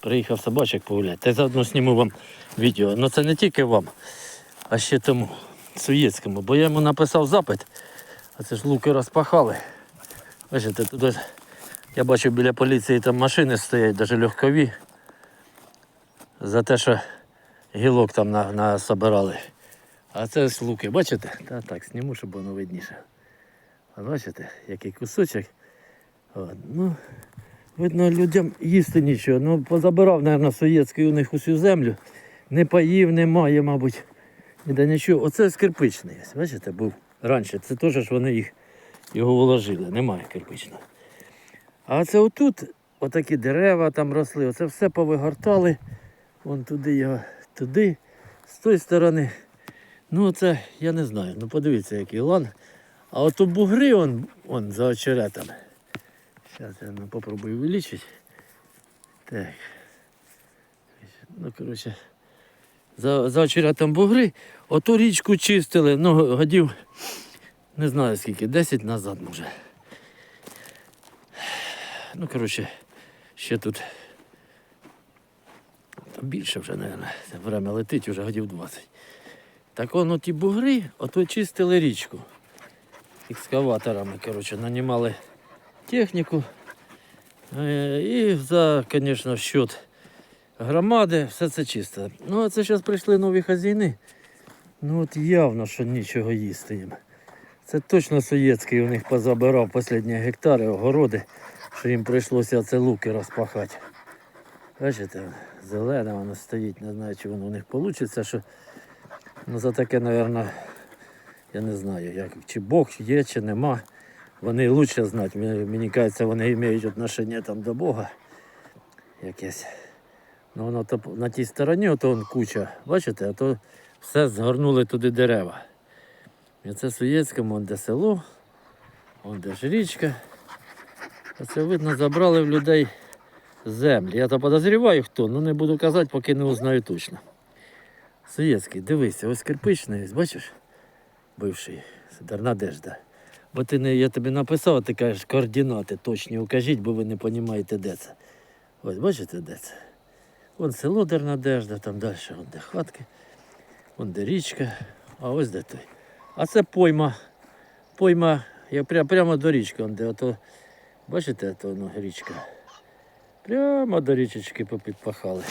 Приїхав собачок погуляти. Та заодно зніму вам відео. Ну це не тільки вам, а ще тому Суєцькому. Бо я йому написав запит, а це ж луки розпахали. Бачите, тут я бачу біля поліції там машини стоять, навіть легкові. За те, що гілок там насобирали. А це ж луки, бачите? Та так, зніму, щоб воно видніше. А бачите, який кусочок. От, ну, видно, людям їсти нічого. Ну, позабирав, мабуть, Соєцький у них усю землю. Не паїв, немає, мабуть. Ніде нічого. Оце кирпичний, бачите, був раніше. Це теж ж вони їх його вложили, немає кирпичного. А це отут, отакі дерева там росли, оце все повигортали. Вон туди його, туди, з тої сторони. Ну, це я не знаю. Ну подивіться, який лан. А от у бугри он, он за очеретами. Зараз я ну, попробую вилічити. Так. Ну, коротше, за, за очеретом бугри, оту річку чистили, ну, годів, не знаю скільки, 10 назад може. Ну, коротше, ще тут там більше вже, мабуть, це время летить, вже годів 20. Так воно ті бугри, ото чистили річку. Екскаваторами, коротше, нанімали техніку. Е, І за, звісно, счет громади все це чисто. Ну, а це зараз прийшли нові хазяїни. Ну от явно, що нічого їсти їм. Це точно Соєцький у них позабирав останні гектари, огороди, що їм прийшлося це луки розпахати. Бачите, зелене воно стоїть, не знаю, чи воно у них вийде, що ну, за таке, мабуть, я не знаю, як, чи Бог є, чи нема. Вони краще знають. Мені, кажеться, вони мають відношення там до Бога якесь. Ну воно то на тій стороні, ото вон куча, бачите, а то все згорнули туди дерева. І це Суєцькому, вон де село, вон де ж річка. Оце видно, забрали в людей землі. Я то подозріваю хто, ну не буду казати, поки не узнаю точно. Суєцький, дивися, ось кирпичний, бачиш? Бивший Надежда. Бо ти не, я тобі написав, ти кажеш, координати точні укажіть, бо ви не розумієте, де це. Ось бачите, де це? Вон село Дернадежда, там далі, вон де хатки, вон де річка, а ось де той. А це пойма. Пойма, я прямо, прямо до річки, вон де ото, бачите, то воно річка. Прямо до річечки попідпахали.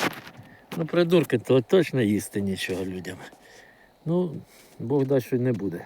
Ну, придурки, то точно їсти нічого людям. Ну, Бог дасть, що не буде.